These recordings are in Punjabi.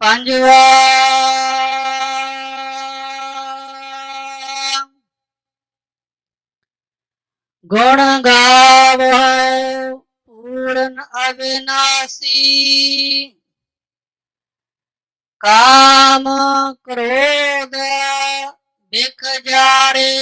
ਪੰਜਵਾ ਗੁਣ ਗਾਵੋ ਪੂਰਨ ਅਵਿਨਾਸੀ। ਕਾਮ ਕ੍ਰੋਧ ਬਿਖ ਜਾਰੇ।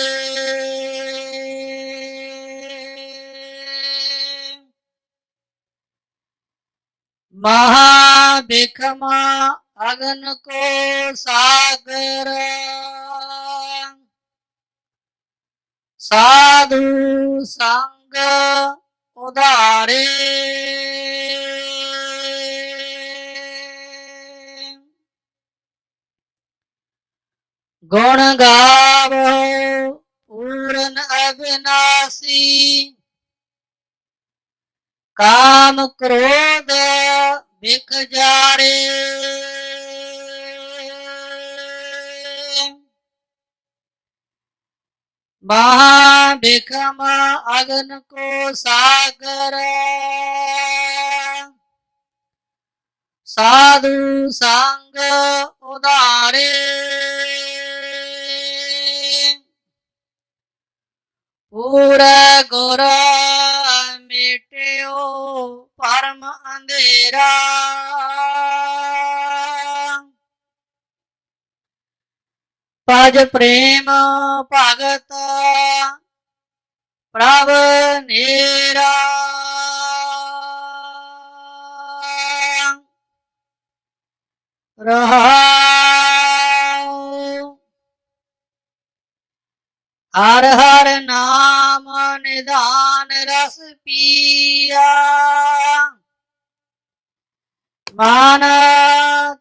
ਮਹਾ ਬਿਖਮਾ ਅਗਨ ਕੋ ਸਾਗਰ। ਸਾਧੂ ਸੰਗ ਉਧਾਰੇ। ਗੁਣ ਗਾਵੋ ਪੂਰਨ ਅਬਿਨਾਸੀ ਕਾਮ ਕ੍ਰੋਧ ਵਿਖ ਜਾਰੇ। ਮਹਾ ਬਿਖਮ ਅਗਨ ਕੋ ਸਾਗਰ। ਸਾਧੂ ਸੰਗ ਉਧਾਰੇ। ਪਜ ਪ੍ਰੇਮ ਭਗਤ, ਪ੍ਰਭ ਨੇਰਾ। ਰਹਾਉ, ਹਰ ਹਰ ਨਾਮ ਨਿਧਾਨ ਰਸ ਪੀਆ। ਮਨ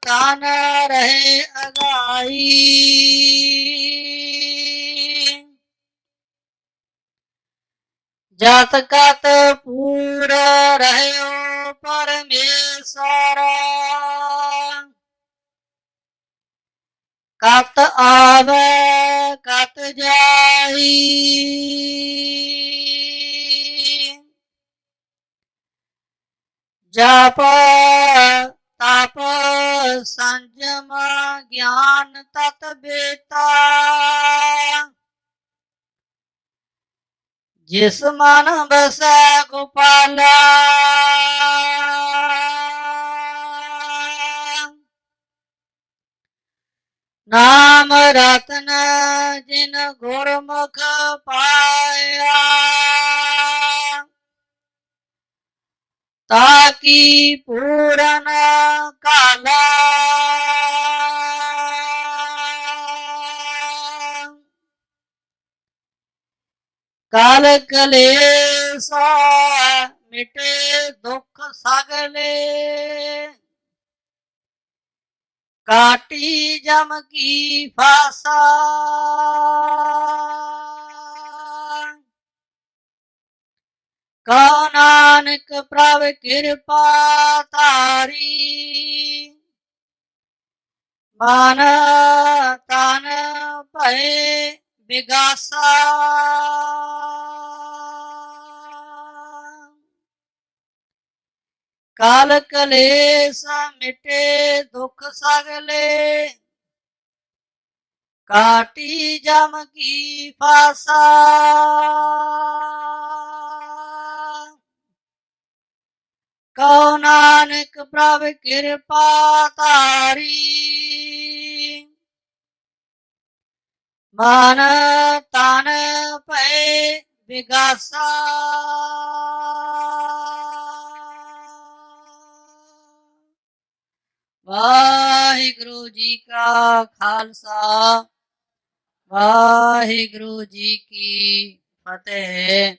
ਤਨ ਰਹੇ ਅਗਾਈ ਜਤ ਕਤ ਪੂਰ ਰਹਿਓ ਪਰਮੇਸ਼ਰ। ਕਤ ਆਵੇ, ਕਤ ਜਾਈ। ਜਪ, ਤਪ, ਸੰਜਮ, ਗਿਆਨ ਤਤ ਬੇਤਾ। ਜਿਸ ਮਨ ਬਸੈ ਗੋਪਾਲਾ। ਨਾਮ ਰਤਨ ਜਿਨ ਗੁਰਮੁਖ ਪਾਇਆ। ਤਾਕੀ ਪੂਰਨ ਕਾਲਾ। ਕਾਲ ਕਲੇਸ਼, ਮਿਟੇ ਦੁਖ ਸਗਲੇ। ਕਾਟੀ ਜਮ ਕੀ ਫਾਸਾ। ਕਉ ਨਾਨਕ ਪ੍ਰਭ ਕਿਰਪਾ ਤਾਰੀ ਮਨ ਤਨ ਭਏ ਵਿਗਾਸਾ ਕਾਲ ਕਲੇਸ਼ ਮਿਟੇ, ਦੁਖ ਸਗਲੇ। ਕਾਟੀ ਜਮ ਕੀ ਫਾਸਾ। ਕਉ ਨਾਨਕ ਪ੍ਰਭ ਕਿਰਪਾ ਤਾਰੀ ਮਨ ਤਨ ਭਏ ਵਿਗਾਸਾ ਵਾਹਿਗੁਰੂ ਜੀ ਕਾ ਖਾਲਸਾ ਵਾਹਿਗੁਰੂ ਜੀ ਕੀ ਫਤਿਹ।